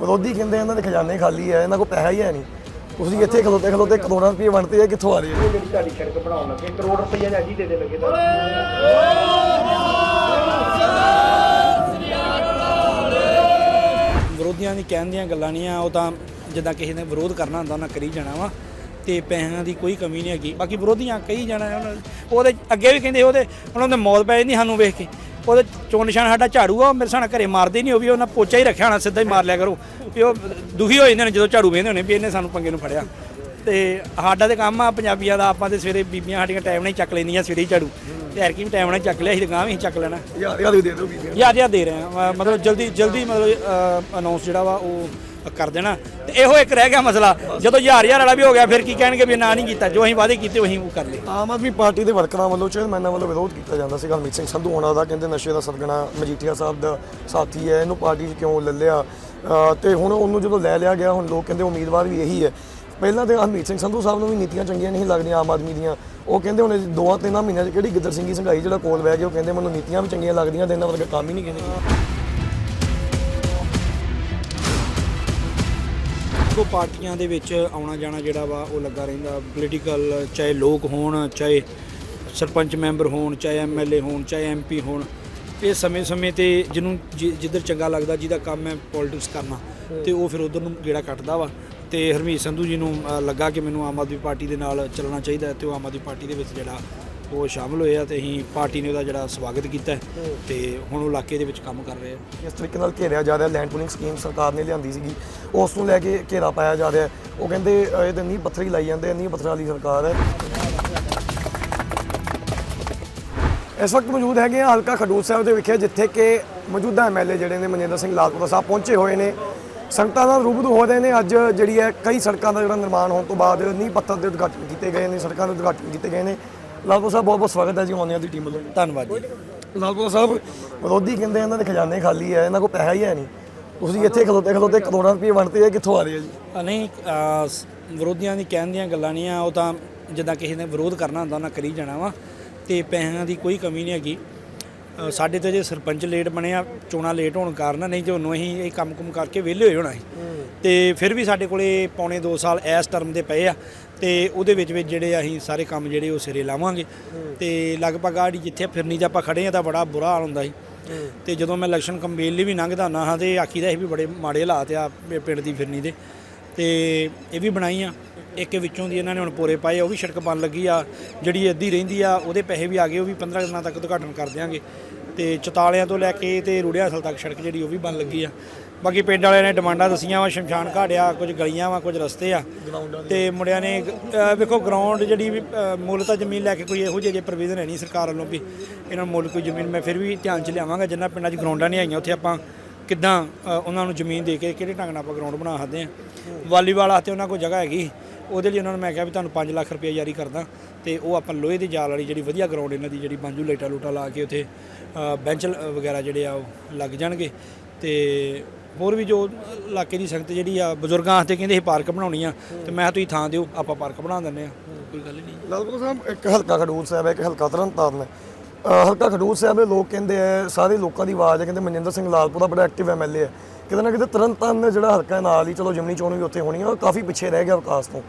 ਵਿਰੋਧੀ ਕਹਿੰਦੇ ਇਹਨਾਂ ਦੇ ਖਜ਼ਾਨੇ ਖਾਲੀ ਹੈ ਇਹਨਾਂ ਕੋਲ ਪੈਸਾ ਹੀ ਹੈ ਨਹੀਂ। ਤੁਸੀਂ ਇੱਥੇ ਖਲੋਤੇ ਖਲੋਤੇ ਕਰੋੜਾਂ ਰੁਪਏ ਵੰਡਦੇ ਆ ਕਿੱਥੋਂ ਆ ਰਹੇ ਆ? ਜਿਹੜੀ ਤੁਹਾਡੀ ਸੜਕ ਬਣਾਉਣ ਲੱਗੇ ਕਰੋੜ ਰੁਪਈਆ ਜਾਂ ਜੀ ਦੇ ਦੇ ਲੱਗੇ ਤਾਂ ਵਿਰੋਧੀਆਂ ਦੀ ਕਹਿਣ ਦੀਆਂ ਗੱਲਾਂ ਨਹੀਂ ਆ ਉਹ ਤਾਂ ਜਿੱਦਾਂ ਕਿਸੇ ਨੇ ਵਿਰੋਧ ਕਰਨਾ ਹੁੰਦਾ ਉਹਨਾਂ ਕਰੀ ਜਾਣਾ ਵਾ ਤੇ ਪੈਸਿਆਂ ਦੀ ਕੋਈ ਕਮੀ ਨਹੀਂ ਹੈਗੀ। ਬਾਕੀ ਵਿਰੋਧੀਆਂ ਕਹੀ ਜਾਣਾ ਉਹਨਾਂ- ਉਹਦੇ ਅੱਗੇ ਵੀ ਕਹਿੰਦੇ ਉਹਦੇ ਉਹਨਾਂ ਦੇ ਮੌਤ ਪੈ ਜਾਂਦੀ ਸਾਨੂੰ ਵੇਖ ਕੇ। ਉਹਦੇ ਚੋਣ ਨਿਸ਼ਾਨ ਸਾਡਾ ਝਾੜੂ ਆ ਉਹ ਮੇਰੇ ਸਾਹਮਣੇ ਘਰੇ ਮਾਰਦੇ ਨਹੀਂ ਉਹ ਵੀ ਉਹਨਾਂ ਪੋਚਾ ਹੀ ਰੱਖਿਆ ਹੋਣਾ ਸਿੱਧਾ ਹੀ ਮਾਰ ਲਿਆ ਕਰੋ। ਵੀ ਉਹ ਦੁਖੀ ਹੋ ਜਾਂਦੇ ਨੇ ਜਦੋਂ ਝਾੜੂ ਵੇਂਦੇ ਹੋਣੇ ਵੀ ਇਹਨੇ ਸਾਨੂੰ ਪੰਗੇ ਨੂੰ ਫੜਿਆ। ਤੇ ਸਾਡਾ ਤੇ ਕੰਮ ਆ ਪੰਜਾਬੀਆਂ ਦਾ ਆਪਾਂ ਤੇ ਸਵੇਰੇ ਬੀਬੀਆਂ ਸਾਡੀਆਂ ਟਾਈਮ ਨਾਲ ਹੀ ਚੱਕ ਲੈਂਦੀਆਂ ਸਵੇਰੇ ਹੀ ਝਾੜੂ। ਤੇ ਐਰਕੀ ਵੀ ਟਾਈਮ ਨਾਲ ਹੀ ਚੱਕ ਲਿਆ ਸੀ ਤੇ ਗਾਂ ਵੀ ਅਸੀਂ ਚੱਕ ਲੈਣਾ। ਯਾਰ ਯਾਰ ਵੀ ਦੇ ਦਿਓ ਬੀਬੀਆਂ ਯਾਦ ਯਾਦ ਦੇ ਰਹੇ ਆ। ਮਤਲਬ ਜਲਦੀ ਜਲਦੀ ਮਤਲਬ ਅਨਾਉਂਸ ਜਿਹੜਾ ਵਾ ਉਹ ਕਰ ਦੇਣਾ। ਤੇ ਇਹੋ ਇੱਕ ਰਹਿ ਗਿਆ ਮਸਲਾ। ਜਦੋਂ ਹਜ਼ਾਰ ਹਜ਼ਾਰ ਵਾਲਾ ਵੀ ਹੋ ਗਿਆ, ਫਿਰ ਕੀ ਕਹਿਣਗੇ ਵੀ ਨਾ ਨਹੀਂ ਕੀਤਾ? ਜੋ ਅਸੀਂ ਵਾਅਦੇ ਕੀਤੇ, ਉਹੀ ਉਹ ਕਰ ਲਏ। ਆਮ ਆਦਮੀ ਪਾਰਟੀ ਦੇ ਵਰਕਰਾਂ ਵੱਲੋਂ ਚੇਅਰਮੈਨਾਂ ਵੱਲੋਂ ਵਿਰੋਧ ਕੀਤਾ ਜਾਂਦਾ ਸੀ ਹਰਮੀਤ ਸਿੰਘ ਸੰਧੂ ਹੋਣਾ ਦਾ ਕਹਿੰਦੇ ਨਸ਼ੇ ਦਾ ਸਰਗਣਾ ਮਜੀਠੀਆ ਸਾਹਿਬ ਦਾ ਸਾਥੀ ਹੈ। ਇਹਨੂੰ ਪਾਰਟੀ 'ਚ ਕਿਉਂ ਲੈ ਲਿਆ? ਤੇ ਹੁਣ ਉਹਨੂੰ ਜਦੋਂ ਲੈ ਲਿਆ ਗਿਆ, ਹੁਣ ਲੋਕ ਕਹਿੰਦੇ ਉਮੀਦਵਾਰ ਵੀ ਇਹੀ ਹੈ। ਪਹਿਲਾਂ ਤੇ ਹਰਮੀਤ ਸਿੰਘ ਸੰਧੂ ਸਾਹਿਬ ਨੂੰ ਵੀ ਨੀਤੀਆਂ ਚੰਗੀਆਂ ਨਹੀਂ ਲੱਗਦੀਆਂ ਆਮ ਆਦਮੀ ਦੀਆਂ। ਉਹ ਕਹਿੰਦੇ ਹੁਣ ਦੋ ਤਿੰਨਾਂ ਮਹੀਨਿਆਂ 'ਚ ਕਿਹੜੀ ਗਿੱਦੜ ਸਿੰਘੀ ਸੰਘਾਈ ਜਿਹੜਾ ਕੋਲ ਬਹਿ ਗਿਆ, ਉਹ ਕਹਿੰਦੇ ਮੈਨੂੰ ਨੀਤੀਆਂ ਵੀ ਚੰਗੀਆਂ ਲੱਗਦੀਆਂ, ਤੇ ਇਹਨਾਂ ਵਰਗਾ ਕੰਮ ਹੀ ਨਹੀਂ ਕਹਿੰਦੇ। ਕੋ ਪਾਰਟੀਆਂ ਦੇ ਵਿੱਚ ਆਉਣਾ ਜਾਣਾ ਜਿਹੜਾ ਵਾ ਉਹ ਲੱਗਾ ਰਹਿੰਦਾ। ਪੋਲੀਟੀਕਲ ਚਾਹੇ ਲੋਕ ਹੋਣ ਚਾਹੇ ਸਰਪੰਚ ਮੈਂਬਰ ਹੋਣ ਚਾਹੇ ਐਮਐਲਏ ਹੋਣ ਚਾਹੇ ਐਮਪੀ ਹੋਣ ਇਹ ਸਮੇਂ-ਸਮੇਂ ਤੇ ਜਿਹਨੂੰ ਜਿ- ਜਿੱਧਰ ਚੰਗਾ ਲੱਗਦਾ ਜਿਹਦਾ ਕੰਮ ਹੈ ਪੋਲਿਟਿਕਸ ਕਰਨਾ ਤੇ ਉਹ ਫਿਰ ਉਧਰ ਨੂੰ ਗੇੜਾ ਕੱਟਦਾ ਵਾ। ਤੇ ਹਰਮੀਤ ਸੰਧੂ ਜੀ ਨੂੰ ਅ, ਲੱਗਾ ਕਿ ਮੈਨੂੰ ਆਮ ਆਦਮੀ ਪਾਰਟੀ ਦੇ ਨਾਲ ਚੱਲਣਾ ਚਾਹੀਦਾ ਹੈ ਤੇ ਉਹ ਆਮ ਆਦਮੀ ਪਾਰਟੀ ਦੇ ਵਿੱਚ ਜਿਹੜਾ ਉਹ ਸ਼ਾਮਲ ਹੋਏ ਆ ਤੇ ਅਸੀਂ ਪਾਰਟੀ ਨੇ ਉਹਦਾ ਜਿਹੜਾ ਸਵਾਗਤ ਕੀਤਾ ਹੈ ਤੇ ਹੁਣ ਉਹ ਇਲਾਕੇ ਦੇ ਵਿੱਚ ਕੰਮ ਕਰ ਰਹੇ ਆ। ਇਸ ਤਰੀਕੇ ਨਾਲ ਘੇਰਿਆ ਜਾ ਰਿਹਾ ਲੈਂਡ ਪੂਲਿੰਗ ਸਕੀਮ ਸਰਕਾਰ ਨੇ ਲਿਆਂਦੀ ਸੀਗੀ। ਉਸ ਨੂੰ ਲੈ ਕੇ ਘੇਰਾ ਪਾਇਆ ਜਾ ਰਿਹਾ। ਉਹ ਕਹਿੰਦੇ ਅਹ, ਇਹ ਤਾਂ ਨੀਂਹ ਪੱਥਰ ਹੀ ਲਾਈ ਜਾਂਦੇ ਨੀਂਹ ਪੱਥਰਾਂ ਵਾਲੀ ਸਰਕਾਰ ਹੈ। ਇਸ ਵਕਤ ਮੌਜੂਦ ਹੈਗੇ ਆ ਹਲਕਾ ਖਡੂਰ ਸਾਹਿਬ ਦੇ ਵਿਖੇ ਜਿੱਥੇ ਕਿ ਮੌਜੂਦਾ ਐਮਐਲਏ ਜਿਹੜੇ ਨੇ ਮਨਿੰਦਰ ਸਿੰਘ ਲਾਲਪੁਰਾ ਸਾਹਿਬ ਪਹੁੰਚੇ ਹੋਏ ਨੇ। ਸੰਗਤਾਂ ਨਾਲ ਰੂਬਰੂ ਹੋ ਰਹੇ ਨੇ। ਅੱਜ ਜਿਹੜੀ ਹੈ ਕਈ ਸੜਕਾਂ ਦਾ ਜਿਹੜਾ ਨਿਰਮਾਣ ਹੋਣ ਤੋਂ ਬਾਅਦ ਨੀਂਹ ਪੱਥਰ ਦੇ ਉਦਘਾਟਨ ਕੀਤੇ ਗਏ ਨੇ ਸੜਕਾਂ ਦੇ ਉਦਘਾਟਨ ਕੀਤੇ ਗਏ ਨੇ। ਲਾਲਪੁਰਾ ਸਾਹਿਬ ਬਹੁਤ ਬਹੁਤ ਸਵਾਗਤ ਹੈ ਜੀ ਆਉਂਦਿਆਂ ਦੀ ਟੀਮ ਵੱਲੋਂ। ਧੰਨਵਾਦ ਜੀ। ਲਾਲਪੁਰਾ ਸਾਹਿਬ ਵਿਰੋਧੀ ਕਹਿੰਦੇ ਇਹਨਾਂ ਦੇ ਖਜ਼ਾਨੇ ਖਾਲੀ ਹੈ ਇਹਨਾਂ ਕੋਲ ਪੈਸਾ ਹੀ ਹੈ ਨਹੀਂ। ਤੁਸੀਂ ਇੱਥੇ ਖਲੋਤੇ ਖਲੋਤੇ ਕਰੋੜਾਂ ਰੁਪਏ ਵੰਡਦੇ ਆ ਕਿੱਥੋਂ ਆ ਰਹੇ ਆ ਜੀ? ਅ, ਨਹੀਂ ਵਿਰੋਧੀਆਂ ਦੀ ਕਹਿਣ ਦੀਆਂ ਗੱਲਾਂ ਨਹੀਂ ਆ ਉਹ ਤਾਂ ਜਿੱਦਾਂ ਕਿਸੇ ਨੇ ਵਿਰੋਧ ਕਰਨਾ ਹੁੰਦਾ ਉਹਨਾਂ ਕਰੀ ਜਾਣਾ ਵਾ ਤੇ ਪੈਸਿਆਂ ਦੀ ਕੋਈ ਕਮੀ ਨਹੀਂ ਹੈਗੀ। ਸਾਡੇ ਤੇ ਜੇ ਸਰਪੰਚ ਲੇਟ ਬਣਿਆ ਚੋਣਾਂ ਲੇਟ ਹੋਣ ਕਾਰਨ ਨਹੀਂ ਤੇ ਉਹਨੂੰ ਅਸੀਂ ਇਹ ਕੰਮ-ਕੁਮ ਕਰਕੇ ਵਿਹਲੇ ਹੋਏ ਹੋਣਾ ਸੀ। ਤੇ ਫਿਰ ਵੀ ਸਾਡੇ ਕੋਲੇ ਪੌਣੇ 2 ਸਾਲ ਇਸ ਟਰਮ ਦੇ ਪਏ ਆ ਤੇ ਉਹਦੇ ਵਿੱਚ ਵਿੱਚ ਜਿਹੜੇ ਅਸੀਂ ਸਾਰੇ ਕੰਮ ਜਿਹੜੇ ਉਹ ਸਿਰੇ ਲਾਵਾਂਗੇ। ਤੇ ਲਗਭਗ ਆੜੀ ਜਿੱਥੇ ਫਿਰਨੀ 'ਚ ਆਪਾਂ ਖੜੇ ਆ ਤਾਂ ਬੜਾ ਬੁਰਾ ਹਾਲ ਹੁੰਦਾ ਸੀ। ਤੇ ਜਦੋਂ ਮੈਂ ਇਲੈਕਸ਼ਨ ਕੰਪੇਨ ਲਈ ਵੀ ਲੰਘਦਾ ਹੁੰਦਾ ਹਾਂ ਤੇ ਆਖੀਦਾ ਸੀ ਵੀ ਬੜੇ ਮਾੜੇ ਹਾਲਾਤ ਆ ਇਹ ਪਿੰਡ ਦੀ ਫਿਰਨੀ ਦੇ। ਤੇ ਇਹ ਵੀ ਬਣਾਈ ਆ। ਇੱਕ ਵਿੱਚੋਂ ਦੀ ਇਹਨਾਂ ਨੇ ਹੁਣ ਪੂਰੇ ਪਾਏ ਉਹ ਵੀ ਸੜਕ ਬਣ ਲੱਗੀ ਆ। ਜਿਹੜੀ ਅੱਧੀ ਰਹਿੰਦੀ ਆ ਉਹਦੇ ਪੈਸੇ ਵੀ ਆ ਗਏ ਉਹ ਵੀ 15 ਦਿਨਾਂ ਤੱਕ ਉਦਘਾਟਨ ਕਰ ਦਿਆਂਗੇ। ਤੇ ਚਤਾਲਿਆਂ ਤੋਂ ਲੈ ਕੇ ਤੇ ਰੂੜਿਆ ਹਸਲ ਤੱਕ ਸੜਕ ਜਿਹੜੀ ਉਹ ਵੀ ਬਣ ਲੱਗੀ ਆ। ਬਾਕੀ ਪਿੰਡ ਵਾਲਿਆਂ ਨੇ ਡਿਮਾਂਡਾਂ ਦਸੀਆਂ ਵਾ ਸ਼ਮਸ਼ਾਨ ਘਾਟ ਆ ਕੁਝ ਗਲੀਆਂ ਵਾ ਕੁਝ ਰਸਤੇ ਆ। ਤੇ ਮੁੰਡਿਆਂ ਨੇ ਅਹ, ਵੇਖੋ ਗਰਾਊਂਡ ਜਿਹੜੀ ਵੀ ਅਹ, ਮੁੱਲ ਤਾਂ ਜ਼ਮੀਨ ਲੈ ਕੇ ਕੋਈ ਇਹੋ ਜਿਹੇ ਪ੍ਰੋਵੀਜ਼ਨ ਹੈ ਨਹੀਂ ਸਰਕਾਰ ਵੱਲੋਂ ਵੀ ਇਹਨਾਂ ਨੂੰ ਮੁੱਲ ਕੋਈ ਜ਼ਮੀਨ ਮੈਂ ਫਿਰ ਵੀ ਧਿਆਨ 'ਚ ਲਿਆਵਾਂਗਾ ਜਿੰਨਾ ਪਿੰਡਾਂ 'ਚ ਗਰਾਊਂਡਾਂ ਨਹੀਂ ਆਈਆਂ ਉੱਥੇ ਆਪਾਂ ਕਿੱਦਾਂ ਅ, ਉਹਨਾਂ ਨੂੰ ਜ਼ਮੀਨ ਦੇ ਕੇ ਕਿਹੜੇ ਢੰਗ ਨਾਲ ਆਪਾਂ ਗਰਾਊਂਡ ਬਣਾ ਸਕਦੇ ਆ ਵਾਲੀਬਾਲ ਵਾਸਤੇ ਉਹਨਾਂ ਕੋਲ ਜਗ੍ਹਾ ਹੈਗੀ ਉਹਦੇ ਲਈ ਉਹਨਾਂ ਨੂੰ ਮੈਂ ਕਿਹਾ ਵੀ ਤੁਹਾਨੂੰ 5 ਲੱਖ ਰੁਪਏ ਜਾਰੀ ਕਰਦਾ ਤੇ ਉਹ ਆਪਾਂ ਲੋਹੇ ਦੀ ਜਾਲ ਵਾਲੀ ਜਿਹੜੀ ਵਧੀਆ ਗਰਾਊਂਡ ਇਹਨਾਂ ਦੀ ਜਿਹੜੀ ਬਾਂਝੂ ਲਾਈਟਾਂ ਲੂਟਾਂ ਲਾ ਕੇ ਉੱਥੇ ਅ, ਬੈਂਚ ਲ- ਵਗੈਰਾ ਜਿਹੜੇ ਆ ਉਹ ਲੱਗ ਜਾਣਗੇ ਤੇ ਹੋਰ ਵੀ ਜੋ ਇਲਾਕੇ ਦੀ ਸੰਗਤ ਜਿਹੜੀ ਆ ਬਜ਼ੁਰਗਾਂ ਵਾਸਤੇ ਕਹਿੰਦੇ ਇਹ ਪਾਰਕ ਬਣਾਉਣੀ ਆ ਤੇ ਮੈਂ ਤੁਸੀਂ ਥਾਂ ਦਿਓ ਆਪਾਂ ਪਾਰਕ ਬਣਾ ਦਿੰਦੇ ਆ ਕੋਈ ਗੱਲ ਹੀ ਨਹੀਂ। ਲਾਲਪੁਰ ਸਾਹਿਬ ਇੱਕ ਹਲਕਾ ਖਡੂਰ ਸਾਹਿਬ ਹੈ ਇੱਕ ਹਲਕਾ ਤਰਨਤਾਰਨ ਹੈ। ਹਲਕਾ ਖਡੂਰ ਸਾਹਿਬ ਦੇ ਲੋਕ ਕਹਿੰਦੇ ਆ ਸਾਰੇ ਲੋਕਾਂ ਦੀ ਆਵਾਜ਼ ਹੈ ਕਹਿੰਦੇ ਮਨਜਿੰਦਰ ਸਿੰਘ ਲਾਲਪੁਰਾ ਬੜਾ ਐਕਟਿਵ ਐਮਐਲਏ ਹੈ। ਕਿਤੇ ਨਾ ਕਿਤੇ ਤਰਨਤਾਰਨ ਦਾ ਜਿਹੜਾ ਹਲਕਾ ਨਾਲ ਹੀ ਚਲੋ ਜਮਨੀ ਚੋਣ ਵੀ ਉੱਥੇ ਹੋਣੀ ਆ ਉਹ ਕਾਫੀ ਪਿੱਛੇ ਰਹਿ ਗਿਆ ਵਿਕਾਸ ਤੋਂ।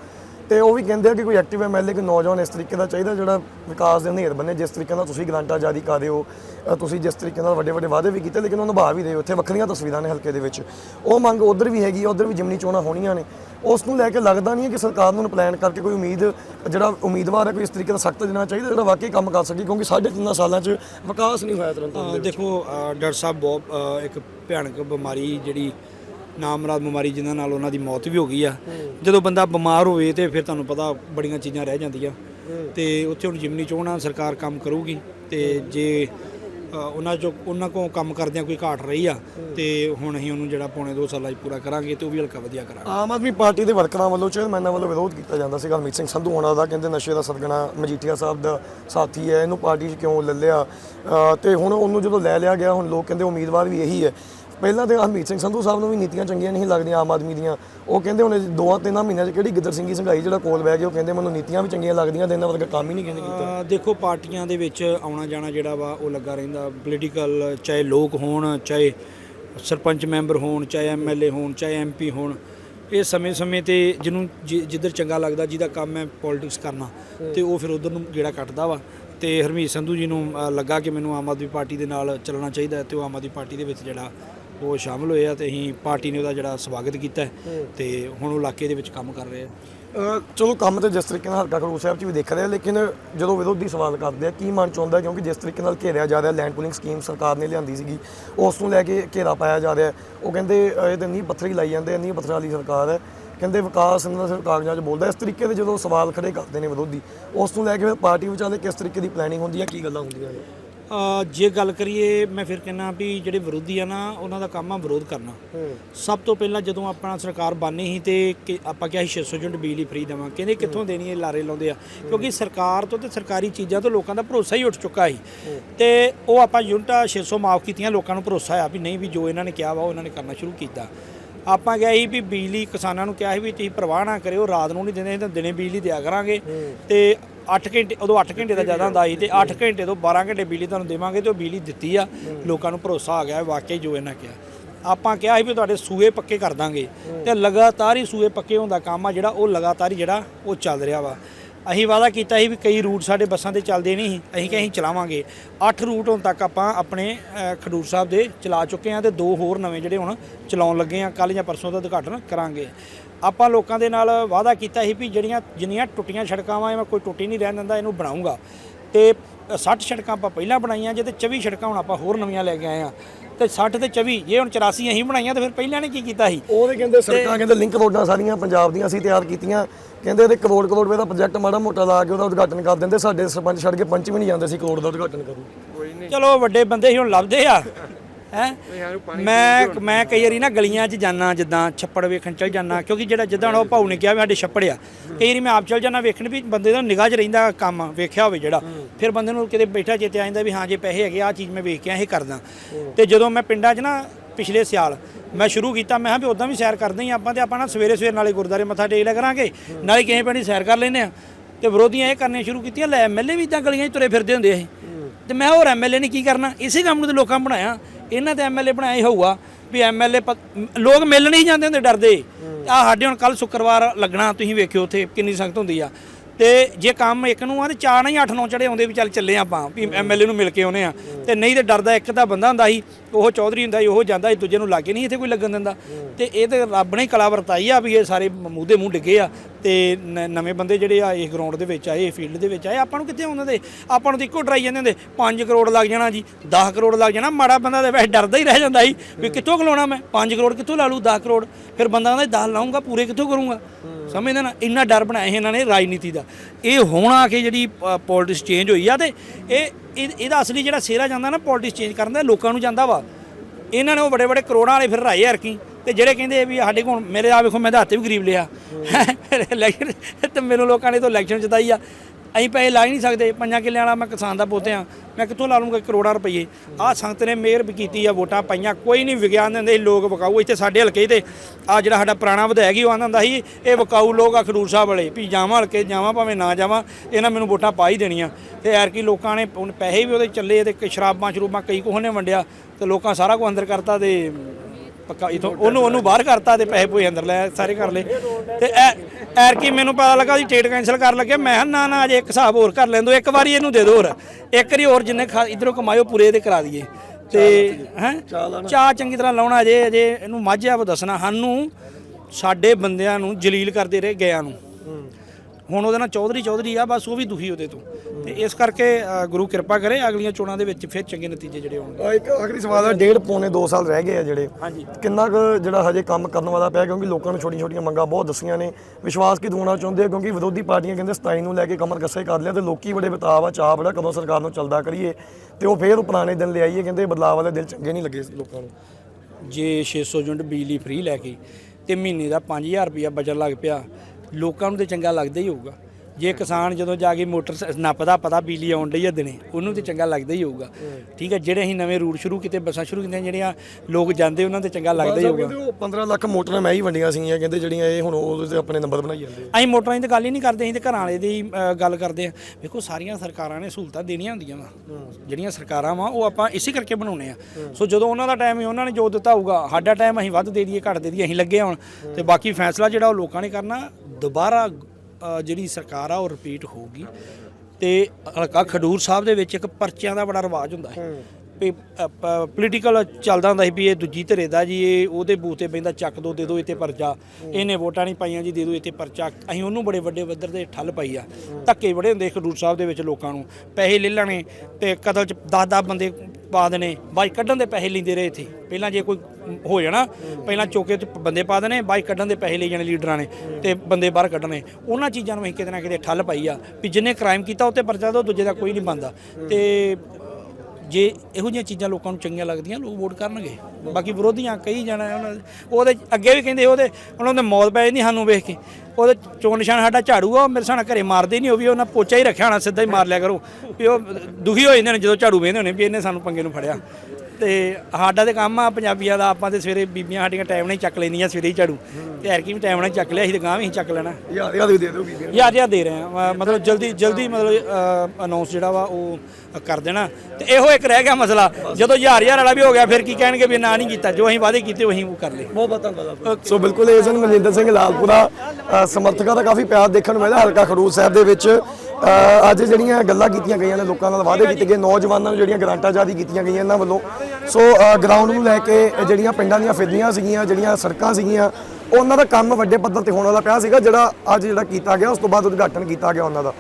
ਤੇ ਉਹ ਵੀ ਕਹਿੰਦੇ ਆ ਕਿ ਕੋਈ ਐਕਟਿਵ ਐਮਐਲਏ ਕੋਈ ਨੌਜਵਾਨ ਇਸ ਤਰੀਕੇ ਦਾ ਚਾਹੀਦਾ ਜਿਹੜਾ ਵਿਕਾਸ ਦੇ ਹਨੇਰ ਬੰਨੇ, ਜਿਸ ਤਰੀਕੇ ਨਾਲ ਤੁਸੀਂ ਗ੍ਰਾਂਟਾਂ ਜਾਰੀ ਕਰ ਰਹੇ ਹੋ ਤੁਸੀਂ ਜਿਸ ਤਰੀਕੇ ਨਾਲ ਵੱਡੇ ਵੱਡੇ ਵਾਅਦੇ ਵੀ ਕੀਤੇ, ਲੇਕਿਨ ਉਹ ਨਿਭਾ ਵੀ ਰਹੇ ਹੋ। ਇੱਥੇ ਵੱਖਰੀਆਂ ਤਸਵੀਰਾਂ ਨੇ ਹਲਕੇ ਦੇ ਵਿੱਚ। ਉਹ ਮੰਗ ਉਧਰ ਵੀ ਹੈਗੀ ਆ, ਉਧਰ ਵੀ ਜਿਮਨੀ ਚੋਣਾਂ ਹੋਣੀਆਂ ਨੇ। ਉਸ ਨੂੰ ਲੈ ਕੇ ਲੱਗਦਾ ਨਹੀਂ ਹੈ ਕਿ ਸਰਕਾਰ ਨੂੰ ਪਲਾਨ ਕਰਕੇ ਕੋਈ ਉਮੀਦ, ਜਿਹੜਾ ਉਮੀਦਵਾਰ ਹੈ, ਕੋਈ ਇਸ ਤਰੀਕੇ ਦਾ ਸਖਤ ਦੇਣਾ ਚਾਹੀਦਾ, ਜਿਹੜਾ ਵਾਕਈ ਕੰਮ ਕਰ ਸਕੇ, ਕਿਉਂਕਿ ਸਾਢੇ ਤਿੰਨ ਸਾਲਾਂ 'ਚ ਵਿਕਾਸ ਨਹੀਂ ਹੋਇਆ ਤੁਰੰਤ। ਦੇਖੋ ਡਾਕਟਰ ਸਾਹਿਬ, ਬਹੁਤ ਇੱਕ ਭਿਆਨਕ ਬਿਮਾਰੀ ਜਿਹੜੀ ਨਾਮਰਾਦ ਬਿਮਾਰੀ ਜਿਨ੍ਹਾਂ ਨਾਲ ਉਹਨਾਂ ਦੀ ਮੌਤ ਵੀ ਹੋ ਗਈ ਆ। ਜਦੋਂ ਬੰਦਾ ਬਿਮਾਰ ਹੋਵੇ ਤੇ ਫਿਰ ਤੁਹਾਨੂੰ ਪਤਾ ਬੜੀਆਂ ਚੀਜ਼ਾਂ ਰਹਿ ਜਾਂਦੀਆਂ। ਤੇ ਉੱਥੇ ਹੁਣ ਜਿਮਨੀ ਚੋਣਾਂ ਸਰਕਾਰ ਕੰਮ ਕਰੂਗੀ ਤੇ ਜੇ ਉਹਨਾਂ ਚੋਂ, ਉਹਨਾਂ ਕੋਲ ਕੰਮ ਕਰਦਿਆਂ ਕੋਈ ਘਾਟ ਰਹੀ ਆ, ਤੇ ਹੁਣ ਅਸੀਂ ਉਹਨੂੰ ਜਿਹੜਾ ਪੌਣੇ 2 ਸਾਲਾਂ 'ਚ ਪੂਰਾ ਕਰਾਂਗੇ ਤੇ ਉਹ ਵੀ ਹਲਕਾ ਵਧੀਆ ਕਰਾਂਗੇ। ਆਮ ਆਦਮੀ ਪਾਰਟੀ ਦੇ ਵਰਕਰਾਂ ਵੱਲੋਂ, ਚੇਅਰਮੈਨਾਂ ਵੱਲੋਂ ਵਿਰੋਧ ਕੀਤਾ ਜਾਂਦਾ ਸੀ ਹਰਮੀਤ ਸਿੰਘ ਸੰਧੂ ਹੋਣਾ ਦਾ ਕਹਿੰਦੇ ਨਸ਼ੇ ਦਾ ਸਰਗਣਾ ਮਜੀਠੀਆ ਸਾਹਿਬ ਦਾ ਸਾਥੀ ਹੈ। ਇਹਨੂੰ ਪਾਰਟੀ 'ਚ ਕਿਉਂ ਲੈ ਲਿਆ? ਅਹ ਤੇ ਹੁਣ ਉਹਨੂੰ ਜਦੋਂ ਲੈ ਲਿਆ ਗਿਆ, ਹੁਣ ਲੋਕ ਕਹਿੰਦੇ ਉਮੀਦਵਾਰ ਵੀ ਇਹੀ ਹੈ। ਪਹਿਲਾਂ ਤੇ ਹਰਮੀਤ ਸਿੰਘ ਸੰਧੂ ਸਾਹਿਬ ਨੂੰ ਵੀ ਨੀਤੀਆਂ ਚੰਗੀਆਂ ਨਹੀਂ ਲੱਗਦੀਆਂ ਆਮ ਆਦਮੀ ਦੀਆਂ। ਉਹ ਕਹਿੰਦੇ ਹੁਣ ਦੋਆਂ ਤਿੰਨਾਂ ਮਹੀਨਿਆਂ 'ਚ ਕਿਹੜੀ ਗਿੱਦੜ ਸਿੰਘੀ ਸੰਘਾਈ ਜਿਹੜਾ ਕੋਲ ਬਹਿ ਗਿਆ, ਉਹ ਕਹਿੰਦੇ ਮੈਨੂੰ ਨੀਤੀਆਂ ਵੀ ਚੰਗੀਆਂ ਲੱਗਦੀਆਂ ਤੇ ਇਹਨਾਂ ਵਰਗਾ ਕੰਮ ਹੀ ਨਹੀਂ ਕਹਿੰਦੇ ਕੀਤਾ। ਦੇਖੋ, ਪਾਰਟੀਆਂ ਦੇ ਵਿੱਚ ਆਉਣਾ ਜਾਣਾ ਜਿਹੜਾ ਵਾ, ਉਹ ਲੱਗਾ ਰਹਿੰਦਾ। ਪੋਲੀਟੀਕਲ ਚਾਹੇ ਲੋਕ ਹੋਣ, ਚਾਹੇ ਸਰਪੰਚ ਮੈਂਬਰ ਹੋਣ, ਚਾਹੇ ਐਮਐਲਏ ਹੋਣ, ਚਾਹੇ ਐਮਪੀ ਹੋਣ, ਇਹ ਸਮੇਂ-ਸਮੇਂ ਤੇ ਜਿਹਨੂੰ ਜਿ- ਜਿੱਧਰ ਚੰਗਾ ਲੱਗਦਾ, ਜਿਹਦਾ ਕੰਮ ਹੈ ਪੋਲਿਟਿਕਸ ਕਰਨਾ, ਤੇ ਉਹ ਫਿਰ ਉਧਰ ਨੂੰ ਗੇੜਾ ਕੱਟਦਾ ਵਾ। ਤੇ ਹਰਮੀਤ ਸੰਧੂ ਜੀ ਨੂੰ ਲੱਗਾ ਕਿ ਮੈਨੂੰ ਆਮ ਆਦਮੀ ਪਾਰਟੀ ਦੇ ਨਾਲ ਚੱਲਣਾ ਚਾਹੀਦਾ ਹੈ, ਤੇ ਉਹ ਆਮ ਆਦਮੀ ਪਾਰਟੀ ਦੇ ਵਿੱਚ ਜਿਹੜਾ ਉਹ ਸ਼ਾਮਲ ਹੋਏ ਆ ਤੇ ਅਸੀਂ ਪਾਰਟੀ ਨੇ ਉਹਦਾ ਜਿਹੜਾ ਸਵਾਗਤ ਕੀਤਾ ਤੇ ਹੁਣ ਉਹ ਇਲਾਕੇ ਦੇ ਵਿੱਚ ਕੰਮ ਕਰ ਰਹੇ ਆ। ਚਲੋ ਕੰਮ ਤੇ ਜਿਸ ਤਰੀਕੇ ਨਾਲ ਹਲਕਾ ਖਡੂਰ ਸਾਹਿਬ 'ਚ ਵੀ ਦੇਖ ਰਹੇ ਆ ਲੇਕਿਨ ਜਦੋਂ ਵਿਰੋਧੀ ਸਵਾਲ ਕਰਦੇ ਆ ਕੀ ਮਨ ਚ ਆਉਂਦਾ? ਕਿਉਂਕਿ ਜਿਸ ਤਰੀਕੇ ਨਾਲ ਘੇਰਿਆ ਜਾ ਰਿਹਾ ਲੈਂਡ ਪੂਲਿੰਗ ਸਕੀਮ ਸਰਕਾਰ ਨੇ ਲਿਆਂਦੀ ਸੀਗੀ ਉਸ ਨੂੰ ਲੈ ਕੇ ਘੇਰਾ ਪਾਇਆ ਜਾ ਰਿਹਾ। ਉਹ ਕਹਿੰਦੇ ਇਹ ਤੇ ਨੀਂਹ ਪੱਥਰੀ ਲਾਈ ਜਾਂਦੇ ਨੀਂਹ ਪੱਥਰਾਂ ਵਾਲੀ ਸਰਕਾਰ ਹੈ। ਕਹਿੰਦੇ ਵਿਕਾਸ ਇਹਨਾਂ ਦਾ ਕਾਗਜ਼ਾਂ 'ਚ ਬੋਲਦਾ। ਇਸ ਤਰੀਕੇ ਦੇ ਜਦੋਂ ਸਵਾਲ ਖੜੇ ਕਰਦੇ ਨੇ ਵਿਰੋਧੀ ਉਸ ਨੂੰ ਲੈ ਕੇ ਫਿਰ ਪਾਰਟੀ ਵਿਚਾਲੇ ਕਿਸ ਤਰੀਕੇ ਦੀ ਪਲੈਨਿੰਗ ਹੁੰਦੀ ਹੈ ਕੀ ਗੱਲਾਂ ਹੁੰਦੀਆਂ ਨੇ? ਜੇ ਗੱਲ ਕਰੀਏ ਮੈਂ ਫਿਰ ਕਹਿੰਨਾ ਵੀ ਜਿਹੜੇ ਵਿਰੋਧੀ ਆ ਨਾ ਉਹਨਾਂ ਦਾ ਕੰਮ ਆ ਵਿਰੋਧ ਕਰਨਾ। ਸਭ ਤੋਂ ਪਹਿਲਾਂ ਜਦੋਂ ਆਪਣਾ ਸਰਕਾਰ ਬਾਨੀ ਸੀ ਤੇ ਆਪਾਂ ਕਿਹਾ ਸੀ 600 ਯੂਨਿਟ ਬਿਜਲੀ ਫ੍ਰੀ ਦੇਵਾਂ ਕਹਿੰਦੇ ਕਿੱਥੋਂ ਦੇਣੀ ਇਹ ਲਾਰੇ ਲਾਉਂਦੇ ਆ? ਕਿਉਂਕਿ ਸਰਕਾਰ ਤੋਂ ਤੇ ਸਰਕਾਰੀ ਚੀਜ਼ਾਂ ਤੋਂ ਲੋਕਾਂ ਦਾ ਭਰੋਸਾ ਹੀ ਉੱਠ ਚੁੱਕਾ ਸੀ। ਤੇ ਉਹ ਆਪਾਂ ਯੂਨਿਟਾਂ 600 ਮਾਫ ਕੀਤੀਆਂ ਲੋਕਾਂ ਨੂੰ ਭਰੋਸਾ ਆ ਵੀ ਨਹੀਂ ਵੀ ਜੋ ਇਹਨਾਂ ਨੇ ਕਿਹਾ ਵਾ ਉਹ ਇਹਨਾਂ ਨੇ ਕਰਨਾ ਸ਼ੁਰੂ ਕੀਤਾ। ਆਪਾਂ ਕਿਹਾ ਸੀ ਵੀ ਬਿਜਲੀ ਕਿਸਾਨਾਂ ਨੂੰ ਕਿਹਾ ਸੀ ਵੀ ਤੁਸੀਂ ਪਰਵਾਹ ਨਾ ਕਰਿਓ ਰਾਤ ਨੂੰ ਨਹੀਂ ਦਿੰਦੇ ਤਾਂ ਦਿਨੇ ਬਿਜਲੀ ਦਿਆ ਕਰਾਂਗੇ। ਤੇ 8 ਘੰਟੇ, ਉਦੋਂ 8 ਘੰਟੇ ਦਾ ਜ਼ਿਆਦਾ ਹੁੰਦਾ ਸੀ ਤੇ 8 ਘੰਟੇ ਤੋਂ 12 ਘੰਟੇ ਬਿਜਲੀ ਤੁਹਾਨੂੰ ਦੇਵਾਂਗੇ ਤੇ ਉਹ ਬਿਜਲੀ ਦਿੱਤੀ ਆ। ਲੋਕਾਂ ਨੂੰ ਭਰੋਸਾ ਆ ਗਿਆ, ਵਾਕਈ ਜੋ ਇਹਨਾਂ ਕਿਹਾ। ਆਪਾਂ ਕਿਹਾ ਸੀ ਵੀ ਤੁਹਾਡੇ ਸੂਏ ਪੱਕੇ ਕਰ ਦਾਂਗੇ ਤੇ ਲਗਾਤਾਰ ਹੀ ਸੂਏ ਪੱਕੇ ਹੋਣ ਦਾ ਕੰਮ ਆ ਜਿਹੜਾ ਉਹ ਲਗਾਤਾਰ ਹੀ ਜਿਹੜਾ ਉਹ ਚੱਲ ਰਿਹਾ ਵਾ। ਅਸੀਂ ਵਾਅਦਾ ਕੀਤਾ ਸੀ ਵੀ ਕਈ ਰੂਟ ਸਾਡੇ ਬੱਸਾਂ ਤੇ ਚੱਲਦੇ ਨਹੀਂ ਸੀ, ਅਸੀਂ ਕਿ ਅਸੀਂ ਚਲਾਵਾਂਗੇ। 8 ਰੂਟ ਹੁਣ ਤੱਕ ਆਪਾਂ ਆਪਣੇ ਖਡੂਰ ਸਾਹਿਬ ਦੇ ਚਲਾ ਚੁੱਕੇ ਹਾਂ ਤੇ ਦੋ ਹੋਰ ਨਵੇਂ ਜਿਹੜੇ ਹੁਣ ਚਲਾਉਣ ਲੱਗੇ ਆ ਕੱਲ ਜਾਂ ਪਰਸੋਂ ਦਾ ਉਦਘਾਟਨ ਕਰਾਂਗੇ। ਆਪਾਂ ਲੋਕਾਂ ਦੇ ਨਾਲ ਵਾਅਦਾ ਕੀਤਾ ਸੀ ਵੀ ਜਿਹੜੀਆਂ ਜਿੰਨੀਆਂ ਟੁੱਟੀਆਂ ਸੜਕਾਂ ਵਾ ਮੈਂ ਕੋਈ ਟੁੱਟੀ ਨਹੀਂ ਰਹਿਣ ਦਿੰਦਾ ਇਹਨੂੰ ਬਣਾਉਂਗਾ। ਤੇ 60 ਸੜਕਾਂ ਆਪਾਂ ਪਹਿਲਾਂ ਬਣਾਈਆਂ ਜੇ ਤੇ 24 ਸੜਕਾਂ ਹੁਣ ਆਪਾਂ ਹੋਰ ਨਵੀਆਂ ਲੈ ਕੇ ਆਏ ਆ ਤੇ 60 ਤੇ 24 ਜੇ ਹੁਣ 84 ਅਸੀਂ ਬਣਾਈਆਂ ਤੇ ਫਿਰ ਪਹਿਲਾਂ ਨੇ ਕੀ ਕੀਤਾ ਸੀ? ਉਹਦੇ ਕਹਿੰਦੇ ਸੜਕਾਂ ਕਹਿੰਦੇ ਲਿੰਕ ਰੋਡਾਂ ਸਾਰੀਆਂ ਪੰਜਾਬ ਦੀਆਂ ਅਸੀਂ ਤਿਆਰ ਕੀਤੀਆਂ। ਕਹਿੰਦੇ ਇਹਦੇ ਕਰੋੜ ਕਰੋੜ ਰੁਪਏ ਦਾ ਪ੍ਰੋਜੈਕਟ ਮਾੜਾ ਮੋਟਾ ਲਾ ਕੇ ਉਹਦਾ ਉਦਘਾਟਨ ਕਰ ਦਿੰਦੇ। ਸਾਡੇ ਸਰਪੰਚ ਛੱਡ ਕੇ ਪੰਚ ਵੀ ਨਹੀਂ ਜਾਂਦੇ ਸੀ ਕਰੋੜ ਦਾ ਉਦਘਾਟਨ ਕਰਨ। ਚਲੋ ਵੱਡੇ ਬੰਦੇ ਹੀ ਹੁਣ ਲੱਭਦੇ ਆ। ਹੈ? ਮੈਂ ਮੈਂ ਕਈ ਵਾਰੀ ਨਾ ਗਲੀਆਂ 'ਚ ਜਾਣਾ ਜਿੱਦਾਂ ਛੱਪੜ ਵੇਖਣ ਚਲ ਜਾਣਾ ਕਿਉਂਕਿ ਜਿਹੜਾ ਜਿੱਦਾਂ ਉਹ ਭਾਊ ਨੇ ਕਿਹਾ ਵੀ ਸਾਡੇ ਛੱਪੜ ਆ ਕਈ ਵਾਰੀ ਮੈਂ ਆਪ ਚਲ ਜਾਣਾ ਵੇਖਣ ਵੀ ਬੰਦੇ ਦਾ ਨਿਗਾਹ 'ਚ ਰਹਿੰਦਾ ਕੰਮ ਵੇਖਿਆ ਹੋਵੇ ਜਿਹੜਾ ਫਿਰ ਬੰਦੇ ਨੂੰ ਕਿਤੇ ਬੈਠਾ ਚੇਤੇ ਆ ਜਾਂਦਾ ਵੀ ਹਾਂ ਜੇ ਪੈਸੇ ਹੈਗੇ ਆ ਚੀਜ਼ ਮੈਂ ਵੇਖ ਕੇ ਆ ਇਹ ਕਰਦਾ। ਤੇ ਜਦੋਂ ਮੈਂ ਪਿੰਡਾਂ 'ਚ ਨਾ ਪਿਛਲੇ ਸਿਆਲ ਮੈਂ ਸ਼ੁਰੂ ਕੀਤਾ ਮੈਂ ਕਿਹਾ ਵੀ ਉਦਾਂ ਵੀ ਸੈਰ ਕਰਦੇ ਹੀ ਆਪਾਂ ਤੇ ਆਪਾਂ ਨਾ ਸਵੇਰੇ ਸਵੇਰੇ ਨਾਲੇ ਗੁਰਦਾਰੇ ਮੱਥਾ ਟੇਕ ਲਿਆ ਕਰਾਂਗੇ ਨਾਲੇ ਕਿਸੇ ਪਿੰਡ ਸੈਰ ਕਰ ਲੈਨੇ ਆ। ਤੇ ਵਿਰੋਧੀਆਂ ਇਹ ਕਰਨੇ ਸ਼ੁਰੂ ਕੀਤੀਆਂ ਲੈ ਐਮਐਲਏ ਵੀ ਇਦਾਂ ਗਲੀਆਂ 'ਚ ਤੁਰੇ ਫਿਰਦੇ ਹੁੰਦੇ ਸੀ ਤੇ ਮੈਂ ਹੋਰ ਐਮਐਲਏ ਨੇ ਕੀ ਕਰਨਾ? ਇਸੇ ਕੰਮ ਨੂੰ ਤੇ ਲੋਕਾਂ ਬਣਾਇਆ। ਇਹਨਾਂ ਤੇ ਐਮਐਲਏ ਬਣਾਇਆ ਹੀ ਹੋਊਗਾ ਵੀ ਐਮਐਲਏ ਲੋਕ ਮਿਲ ਨਹੀਂ ਜਾਂਦੇ ਹੁੰਦੇ ਡਰਦੇ। ਆ ਸਾਡੇ ਹੁਣ ਕੱਲ ਸ਼ੁੱਕਰਵਾਰ ਲੱਗਣਾ ਤੁਸੀਂ ਵੇਖਿਓ ਉੱਥੇ ਕਿੰਨੀ ਸੰਗਤ ਹੁੰਦੀ ਆ। ਤੇ ਜੇ ਕੰਮ ਇੱਕ ਨੂੰ ਆ ਤੇ ਚਾਰ ਨਹੀਂ 8 9 ਚੜੇ ਆਉਂਦੇ ਵੀ ਚੱਲ ਚੱਲੇ ਆਪਾਂ ਵੀ ਐਮਐਲਏ ਨੂੰ ਮਿਲ ਕੇ ਆਉਨੇ ਆ। ਤੇ ਨਹੀਂ ਤੇ ਡਰਦਾ ਇੱਕ ਤਾਂ ਬੰਦਾ ਹੁੰਦਾ ਸੀ ਉਹ ਚੌਧਰੀ ਹੁੰਦਾ ਸੀ ਉਹ ਜਾਂਦਾ ਸੀ ਦੂਜੇ ਨੂੰ ਲਾਗੇ ਨਹੀਂ ਇੱਥੇ ਕੋਈ ਲੱਗਣ ਦਿੰਦਾ। ਤੇ ਇਹ ਤੇ ਰੱਬ ਨੇ ਕਲਾ ਵਰਤਾਈ ਆ ਵੀ ਇਹ ਸਾਰੇ ਮੂੰਹ ਦੇ ਮੂੰਹ ਡਿੱਗੇ ਆ ਤੇ ਨ- ਨਵੇਂ ਬੰਦੇ ਜਿਹੜੇ ਆ ਇਸ ਗਰਾਊਂਡ ਦੇ ਵਿੱਚ ਆਏ ਫੀਲਡ ਦੇ ਵਿੱਚ ਆਏ ਆਪਾਂ ਨੂੰ ਕਿੱਥੇ ਆਉਂਦੇ ਦੇ ਆਪਾਂ ਨੂੰ ਤਾਂ ਇੱਕੋ ਡਰਾਈ ਜਾਂਦੇ ਹੁੰਦੇ 5 ਕਰੋੜ ਲੱਗ ਜਾਣਾ ਜੀ 10 ਕਰੋੜ ਲੱਗ ਜਾਣਾ ਮਾੜਾ ਬੰਦਾ ਤੇ ਵੈਸੇ ਡਰਦਾ ਹੀ ਰਹਿ ਜਾਂਦਾ ਸੀ ਵੀ ਕਿੱਥੋਂ ਖਲੋਣਾ ਮੈਂ? 5 ਕਰੋੜ ਕਿੱਥੋਂ ਲਾ ਲੂ 10 ਕਰੋੜ ਫਿਰ ਬੰਦਾ ਕਹਿੰਦਾ 10 ਲਾਉਂਗਾ ਪੂਰੇ ਕਿੱਥੋਂ ਕਰੂੰਗਾ? ਸਮਝਦੇ ਨਾ ਇੰਨਾ ਡਰ ਬਣਾਇਆ ਇਹਨਾਂ ਨੇ ਰਾਜਨੀਤੀ ਦਾ। ਇਹ ਹੁਣ ਆ ਕੇ ਜਿਹੜੀ ਪੋਲਿਟਿਕਸ ਚੇਂਜ ਹੋਈ ਆ ਤੇ ਇਹ ਇਹ- ਇਹਦਾ ਅਸਲੀ ਜਿਹੜਾ ਸਿਹਰਾ ਜਾਂਦਾ ਨਾ ਪੋਲਿਟਿਕਸ ਚੇਂਜ ਕਰਨ ਦਾ ਲੋਕਾਂ ਨੂੰ ਜਾਂਦਾ ਵਾ। ਇਹਨਾਂ ਨੇ ਉਹ ਬੜੇ ਬੜੇ ਕਰੋੜਾਂ ਵਾਲੇ ਫਿਰ ਰਾਏ ਹਰਕੀ ਤੇ ਜਿਹੜੇ ਕਹਿੰਦੇ ਵੀ ਸਾਡੇ ਕੋਲ ਮੇਰੇ ਆ ਵੇਖੋ ਮੈਂ ਤਾਂ ਹੱਥੇ ਵੀ ਗਰੀਬ ਲਿਆ। ਇਲੈਕਸ਼ਨ ਤੇ ਮੈਨੂੰ ਲੋਕਾਂ ਨੇ ਤਾਂ ਇਲੈਕਸ਼ਨ ਜਿਤਾਈ ਆ। ਅਸੀਂ ਪੈਸੇ ਲਾ ਹੀ ਨਹੀਂ ਸਕਦੇ। ਪੰਜਾਂ ਕਿੱਲਿਆਂ ਵਾਲਾ ਮੈਂ ਕਿਸਾਨ ਦਾ ਪੋਤਿਆਂ ਮੈਂ ਕਿੱਥੋਂ ਲਾ ਲੂੰਗਾ ਕਰੋੜਾਂ ਰੁਪਏ ਆਹ ਸੰਗਤ ਨੇ ਮਿਹਰ ਕੀਤੀ ਆ, ਵੋਟਾਂ ਪਾਈਆਂ। ਕੋਈ ਨਹੀਂ ਵਿਗਿਆਨ ਦਿੰਦੇ ਸੀ ਲੋਕ ਵਿਕਾਊ। ਇੱਥੇ ਸਾਡੇ ਹਲਕੇ ਤੇ ਆ ਜਿਹੜਾ ਸਾਡਾ ਪੁਰਾਣਾ ਵਿਧਾਇਕ ਹੀ ਉਹ ਆਂਦਾ ਹੁੰਦਾ ਸੀ, ਇਹ ਵਿਕਾਊ ਲੋਕ ਆ ਖਡੂਰ ਸਾਹਿਬ ਵਾਲੇ, ਵੀ ਜਾਵਾਂ ਹਲਕੇ, ਜਾਵਾਂ ਭਾਵੇਂ ਨਾ ਜਾਵਾਂ, ਇਹਨਾਂ ਮੈਨੂੰ ਵੋਟਾਂ ਪਾ ਹੀ ਦੇਣੀਆਂ। ਤੇ ਐਰਕੀ ਲੋਕਾਂ ਨੇ ਹੁਣ ਪੈਸੇ ਵੀ ਉਹਦੇ ਚੱਲੇ ਤੇ ਸ਼ਰਾਬਾਂ, ਸ਼ਰੂਬਾਂ ਕਈ ਕੋਹ ਨੇ ਵੰਡਿਆ ਤੇ ਲੋਕਾਂ ਸਾਰਾ ਕੁਝ ਅੰਦਰ ਕਰਤਾ ਤੇ ਪੱਕਾ ਇਥੋਂ ਉਹਨੂੰ ਉਹਨੂੰ ਬਾਹਰ ਕਰਤਾ ਤੇ ਪੈਸੇ ਪੂਏ ਅੰਦਰ ਲੈ ਸਾਰੇ ਕਰ ਲਏ ਤੇ ਐ ਐਰ ਕੀ ਮੈਨੂੰ ਪਤਾ ਲੱਗਾ ਜੀ ਟਿਕਟ ਕੈਨਸਲ ਕਰਨ ਲੱਗੇ ਮੈਂ ਕਿਹਾ ਨਾ ਨਾ ਅਜੇ ਇੱਕ ਹਿਸਾਬ ਹੋਰ ਕਰ ਲੈਂਦੋ ਇੱਕ ਵਾਰੀ ਇਹਨੂੰ ਦੇ ਦਿਓ ਹੋਰ। ਇੱਕ ਵਾਰੀ ਹੋਰ ਜਿੰਨੇ ਖਾ- ਇੱਧਰੋਂ ਕਮਾਇਓ ਪੂਰੇ ਤੇ ਕਰਾ ਦਈਏ। ਤੇ ਹੈ। ਚਾਹ ਚੰਗੀ ਤਰ੍ਹਾਂ ਲਾਉਣਾ ਅਜੇ ਅਜੇ ਇਹਨੂੰ ਮਾਝਿਆ ਉਹ ਦੱਸਣਾ। ਸਾਨੂੰ ਸਾਡੇ ਬੰਦਿਆਂ ਨੂੰ ਜਲੀਲ ਕਰਦੇ ਰਹੇ ਗਿਆ ਨੂੰ। ਹੁਣ ਉਹਦੇ ਨਾਲ ਚੌਧਰੀ ਚੌਧਰੀ ਆ ਬਸ ਉਹ ਵੀ ਦੁਖੀ ਉਹਦੇ ਤੋਂ। ਤੇ ਇਸ ਕਰਕੇ ਗੁਰੂ ਕਿਰਪਾ ਕਰੇ ਅਗਲੀਆਂ ਚੋਣਾਂ ਦੇ ਵਿੱਚ ਫਿਰ ਚੰਗੇ ਨਤੀਜੇ ਜਿਹੜੇ ਆਉਣਗੇ। ਆ ਇੱਕ ਆਖਰੀ ਸਵਾਲ ਹੈ ਡੇਢ ਪੌਣੇ 2 ਸਾਲ ਰਹਿ ਗਏ ਆ ਜਿਹੜੇ। ਹਾਂਜੀ। ਕਿੰਨਾ ਕੁ ਜਿਹੜਾ ਹਜੇ ਕੰਮ ਕਰਨ ਵਾਲਾ ਪਿਆ ਕਿਉਂਕਿ ਲੋਕਾਂ ਨੂੰ ਛੋਟੀਆਂ ਛੋਟੀਆਂ ਮੰਗਾਂ ਬਹੁਤ ਦਸੀਆਂ ਨੇ। ਵਿਸ਼ਵਾਸ ਕੀ ਦਵਾਉਣਾ ਚਾਹੁੰਦੇ ਆ? ਕਿਉਂਕਿ ਵਿਰੋਧੀ ਪਾਰਟੀਆਂ ਕਹਿੰਦੇ 27 ਨੂੰ ਲੈ ਕੇ ਕਮਰ ਕੱਸੇ ਕਰ ਲਿਆ ਤੇ ਲੋਕੀ ਬੜੇ ਬਤਾਵ ਆ ਚਾਹ ਬੜਾ ਕਦੋਂ ਸਰਕਾਰ ਨੂੰ ਚੱਲਦਾ ਕਰੀਏ। ਤੇ ਉਹ ਫੇਰ ਉਹ ਪੁਰਾਣੇ ਦਿਨ ਲਿਆਈਏ ਕਹਿੰਦੇ ਬਦਲਾਅ ਵਾਲੇ ਦਿਲ ਚੰਗੇ ਨਹੀਂ ਲੱਗੇ ਲੋਕਾਂ ਨੂੰ। ਜੇ 600 ਯੂਨਿਟ ਬਿਜਲੀ ਫ੍ਰੀ ਲੈ ਕੇ ਤੇ ਮਹੀਨੇ ਦਾ 5000 ਰੁਪਇਆ ਬਚਣ ਲੱਗ ਪਿਆ ਲੋਕਾਂ ਨੂੰ ਤੇ ਚੰਗਾ ਲੱਗਦਾ ਹੀ ਹੋਊਗਾ। ਜੇ ਕਿਸਾਨ ਜਦੋਂ ਜਾ ਕੇ ਮੋਟਰ ਸ- ਨੱਪਦਾ ਪਤਾ ਬਿਜਲੀ ਆਉਣ ਡਈ ਆ ਦਿਨੇ ਉਹਨੂੰ ਤੇ ਚੰਗਾ ਲੱਗਦਾ ਹੀ ਹੋਊਗਾ। ਠੀਕ ਹੈ ਜਿਹੜੇ ਅਸੀਂ ਨਵੇਂ ਰੂਟ ਸ਼ੁਰੂ ਕੀਤੇ ਬੱਸਾਂ ਸ਼ੁਰੂ ਕੀਤੀਆਂ ਜਿਹੜੀਆਂ ਲੋਕ ਜਾਂਦੇ ਉਹਨਾਂ ਤੇ ਚੰਗਾ ਲੱਗਦਾ ਹੀ ਹੋਊਗਾ। ਕਹਿੰਦੇ ਉਹ 15 ਲੱਖ ਮੋਟਰਾਂ ਮੈਂ ਹੀ ਵੰਡੀਆਂ ਸੀਗੀਆਂ ਕਹਿੰਦੇ ਜਿਹੜੀਆਂ ਇਹ ਹੁਣ ਉਹਦੇ ਤੇ ਆਪਣੇ ਨੰਬਰ ਬਣਾਈ ਜਾਂਦੇ ਅਸੀਂ ਮੋਟਰਾਂ ਦੀ ਤਾਂ ਗੱਲ ਹੀ ਨਹੀਂ ਕਰਦੇ ਅਸੀਂ ਤੇ ਘਰਾਂ ਵਾਲੇ ਦੀ ਹੀ, ਅ, ਗੱਲ ਕਰਦੇ ਆ। ਵੇਖੋ ਸਾਰੀਆਂ ਸਰਕਾਰਾਂ ਨੇ ਸਹੂਲਤਾਂ ਦੇਣੀਆਂ ਹੁੰਦੀਆਂ ਵਾ। ਜਿਹੜੀਆਂ ਸਰਕਾਰਾਂ ਵਾ ਉਹ ਆਪਾਂ ਇਸੇ ਕਰਕੇ ਬਣਾਉਣੇ ਆ। ਸੋ ਜਦੋਂ ਉਹਨਾਂ ਦਾ ਟਾਈਮ ਹੈ ਉਹਨਾਂ ਨੇ ਜੋ ਦਿੱਤਾ ਹੋਊਗਾ ਸਾਡਾ ਟਾਈਮ ਅਸੀਂ ਵੱਧ ਦੇ ਦਈਏ ਘੱਟ ਦੇ ਦਈਏ ਅਸੀਂ ਲੱਗੇ ਹੁਣ। ਤੇ ਬਾਕੀ ਫੈਸਲਾ ਜਿਹੜਾ ਉਹ ਲੋਕਾਂ ਨੇ ਕਰਨਾ ਦੁਬਾਰਾ ਜਿਹੜੀ ਸਰਕਾਰ ਆ, ਉਹ ਰਿਪੀਟ ਹੋਊਗੀ। ਤੇ ਹਲਕਾ ਖਡੂਰ ਸਾਹਿਬ ਦੇ ਵਿੱਚ ਇੱਕ ਪਰਚਿਆਂ ਦਾ ਬੜਾ ਰਿਵਾਜ ਹੁੰਦਾ ਹੈ। ਪੋਲੀਟੀਕਲ ਚੱਲਦਾ ਹੁੰਦਾ ਸੀ ਵੀ ਇਹ ਦੂਜੀ ਧਰੇ ਦਾ ਜੀ, ਇਹ ਉਹਦੇ ਬੂਥ ਤੇ ਬੈਂਦਾ ਚੱਕ ਦੋ ਦੇ ਦੋ ਇੱਥੇ ਪਰਚਾ ਇਹਨੇ ਵੋਟਾਂ ਨਹੀਂ ਪਾਈਆਂ ਜੀ, ਦੇ ਦੋ ਇੱਥੇ ਪਰਚਾ। ਅਸੀਂ ਉਹਨੂੰ ਬੜੇ ਵੱਡੇ ਪੱਧਰ ਦੇ ਠੱਲ ਪਾਈ ਆ। ਧੱਕੇ ਬੜੇ ਹੁੰਦੇ ਖਡੂਰ ਸਾਹਿਬ ਦੇ ਵਿੱਚ ਲੋਕਾਂ ਨੂੰ। ਪੈਸੇ ਲੈ ਲੈਣੇ ਤੇ ਕਤਲ ਚ 10-10 ਬੰਦੇ ਪਾ ਦੇਣੇ। ਬਾਈ ਕੱਢਣ ਦੇ ਪੈਸੇ ਲੈਂਦੇ ਰਹੇ ਇੱਥੇ। ਪਹਿਲਾਂ ਜੇ ਕੋਈ ਹੋ ਜਾਣਾ, ਪਹਿਲਾਂ ਚੌਕੇ ਤੇ ਬੰਦੇ ਪਾ ਦੇਣੇ ਬਾਈ ਕੱਢਣ ਦੇ ਪੈਸੇ ਲੈ ਜਾਣੇ ਲੀਡਰਾਂ ਨੇ ਤੇ ਬੰਦੇ ਬਾਹਰ ਕੱਢਣੇ। ਉਹਨਾਂ ਚੀਜ਼ਾਂ ਨੂੰ ਅਸੀਂ ਕਿਤੇ ਨਾ ਕਿਤੇ ਠੱਲ ਪਾਈ ਆ। ਵੀ ਜਿਹਨੇ ਕ੍ਰਾਈਮ ਕੀਤਾ ਉਹ 'ਤੇ ਪਰਚਾ ਦੋ, ਦੂਜੇ ਦਾ ਕੋਈ ਨਹੀਂ ਬੰਦਾ ਤੇ ਜੇ ਇਹੋ ਜਿਹੀਆਂ ਚੀਜ਼ਾਂ ਲੋਕਾਂ ਨੂੰ ਚੰਗੀਆਂ ਲੱਗਦੀਆਂ, ਲੋਕ ਵੋਟ ਕਰਨਗੇ। ਬਾਕੀ ਵਿਰੋਧੀਆਂ ਕਈ ਜਾਣਾ ਉਹਨਾਂ ਉਹਦੇ ਅੱਗੇ ਵੀ ਕਹਿੰਦੇ ਉਹਦੇ ਉਹਨਾਂ ਦੇ ਮੌਤ ਪੈ ਜਾਂਦੀ ਸਾਨੂੰ ਵੇਖ ਕੇ। ਉਹਦੇ ਚੋਣ ਨਿਸ਼ਾਨ ਸਾਡਾ ਝਾੜੂ ਆ ਉਹ ਮੇਰੇ ਸਾਨਾ ਘਰੇ ਮਾਰਦੇ ਨਹੀਂ ਉਹ ਵੀ ਉਹਨਾਂ ਪੋਚਾ ਹੀ ਰੱਖਿਆ ਹੋਣਾ ਸਿੱਧਾ ਹੀ ਮਾਰ ਲਿਆ ਕਰੋ। ਵੀ ਉਹ ਦੁਖੀ ਹੋ ਜਾਂਦੇ ਨੇ ਜਦੋਂ ਝਾੜੂ ਵੇਂਦੇ ਹੋਣੇ ਵੀ ਇਹਨੇ ਸਾਨੂੰ ਪੰਗੇ ਨੂੰ ਫੜਿਆ। ਤੇ ਸਾਡਾ ਤੇ ਕੰਮ ਆ ਪੰਜਾਬੀਆਂ ਦਾ ਆਪਾਂ ਤੇ ਸਵੇਰੇ ਬੀਬੀਆਂ ਸਾਡੀਆਂ ਟਾਈਮ ਨਾਲ ਹੀ ਚੱਕ ਲੈਂਦੀਆਂ ਸਵੇਰੇ ਹੀ ਝਾੜੂ। ਤੇ ਐਰਕੀ ਵੀ ਟਾਈਮ ਨਾਲ ਹੀ ਚੱਕ ਲਿਆ ਅਸੀਂ ਤੇ ਗਾਂ ਵੀ ਅਸੀਂ ਚੱਕ ਲੈਣਾ। ਯਾਦ ਯਾਦ ਵੀ ਦੇ ਦਿਓ ਬੀਬੀ ਯਾਦ ਯਾਦ ਦੇ ਰਹੇ ਆ ਮਤਲਬ ਜਲਦੀ ਜਲਦੀ ਮਤਲਬ ਅਨਾਉਂਸ ਜਿਹੜਾ ਵਾ ਉਹ ਕਰ ਦੇਣਾ। ਤੇ ਇਹੋ ਇੱਕ ਰਹਿ ਗਿਆ ਮਸਲਾ ਜਦੋਂ ਹਜ਼ਾਰ ਹਜ਼ਾਰ ਵਾਲਾ ਵੀ ਹੋ ਗਿਆ ਫਿਰ ਕੀ ਕਹਿਣਗੇ ਵੀ ਨਾ ਨਹੀਂ ਕੀਤਾ ਜੋ ਅਸੀਂ ਵਾਅਦੇ ਕੀਤੇ ਉਹ ਉਹ ਕਰ ਲਏ। ਬਹੁਤ ਬਹੁਤ ਧੰਨਵਾਦ। ਸੋ ਬਿਲਕੁਲ ਇਹ ਸਨ ਮਨਜਿੰਦਰ ਸਿੰਘ ਲਾਲਪੁਰਾ ਸਮਰਥਕਾਂ ਦਾ ਕਾਫੀ ਪਿਆਰ ਦੇਖਣ ਨੂੰ ਮਿਲਿਆ ਹਲਕਾ ਖਡੂਰ ਸਾਹਿਬ ਦੇ ਵਿੱਚ। ਅੱਜ ਜਿਹੜੀਆਂ ਗੱਲਾਂ ਕੀਤੀਆਂ ਗਈਆਂ ਨੇ, ਲੋਕਾਂ ਨਾਲ ਵਾਅਦੇ ਕੀਤੇ ਗਏ, ਨੌਜਵਾਨਾਂ ਨੂੰ ਜਿਹੜੀਆਂ ਗ੍ਰਾਂਟਾਂ ਜਾਰੀ ਕੀਤੀਆਂ ਗਈਆਂ ਇਹਨਾਂ ਵੱਲੋਂ। ਸੋ ਗਰਾਊਂਡ ਨੂੰ ਲੈ ਕੇ ਜਿਹੜੀਆਂ ਪਿੰਡਾਂ ਦੀਆਂ ਫਿਰਨੀਆਂ ਸੀਗੀਆਂ, ਜਿਹੜੀਆਂ ਸੜਕਾਂ ਸੀਗੀਆਂ, ਉਹਨਾਂ ਦਾ ਕੰਮ ਵੱਡੇ ਪੱਧਰ ਤੇ ਹੋਣ ਵਾਲਾ ਪਿਆ ਸੀਗਾ, ਜਿਹੜਾ ਅੱਜ ਜਿਹੜਾ ਕੀਤਾ ਗਿਆ, ਉਸ ਤੋਂ ਬਾਅਦ ਉਦਘਾਟਨ ਕੀਤਾ ਗਿਆ ਉਹਨਾਂ ਦਾ।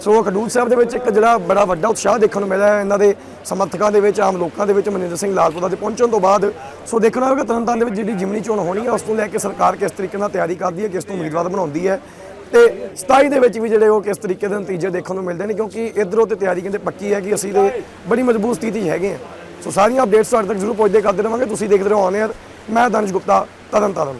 ਸੋ ਖਡੂਰ ਸਾਹਿਬ ਦੇ ਵਿੱਚ ਇੱਕ ਜਿਹੜਾ ਬੜਾ ਵੱਡਾ ਉਤਸ਼ਾਹ ਦੇਖਣ ਨੂੰ ਮਿਲਿਆ ਹੈ, ਇਹਨਾਂ ਦੇ ਸਮਰਥਕਾਂ ਦੇ ਵਿੱਚ, ਆਮ ਲੋਕਾਂ ਦੇ ਵਿੱਚ, ਮਨਿੰਦਰ ਸਿੰਘ ਲਾਲਪੁਰਾ ਦੇ ਪਹੁੰਚਣ ਤੋਂ ਬਾਅਦ। ਸੋ ਦੇਖਣਾ ਹੋਵੇਗਾ ਤਰਨਤਾਰਨ ਦੇ ਵਿੱਚ ਜਿਹੜੀ ਜਿਮਨੀ ਚੋਣ ਹੋਣੀ ਹੈ, ਉਸ ਤੋਂ ਲੈ ਕੇ ਸਰਕਾਰ ਕਿਸ ਤਰੀਕੇ ਨਾਲ ਤਿਆਰੀ ਕਰਦੀ ਹੈ, ਕਿਸ ਤੋਂ ਉਮੀਦਵਾਰ ਬਣਾਉਂਦੀ ਹੈ। ਤੇ 27 ਦੇ ਵਿੱਚ ਵੀ ਜਿਹੜੇ ਉਹ ਕਿਸ ਤਰੀਕੇ ਦੇ ਨਤੀਜੇ ਦੇਖਣ ਨੂੰ ਮਿਲਦੇ ਨੇ, ਕਿਉਂਕਿ ਇਧਰੋਂ ਤੇ ਤਿਆਰੀ ਕਹਿੰਦੇ ਪੱਕੀ ਹੈ ਕਿ ਅਸੀਂ ਤੇ ਬੜੀ ਮਜ਼ਬੂਤ ਸਥਿਤੀ 'ਚ ਹੈਗੇ ਹਾਂ। ਸੋ ਸਾਰੀਆਂ ਅਪਡੇਟਸ ਤੁਹਾਡੇ ਤੱਕ ਜ਼ਰੂਰ ਪਹੁੰਚਦੇ ਕਰਦੇ ਰਵਾਂਗੇ, ਤੁਸੀਂ ਦੇਖਦੇ ਰਹੋ ਆਨ 에ਅਰ ਮੈਂ ਦਨਜ ਗੁਪਤਾ, ਤਰਨਤਾਰਨ।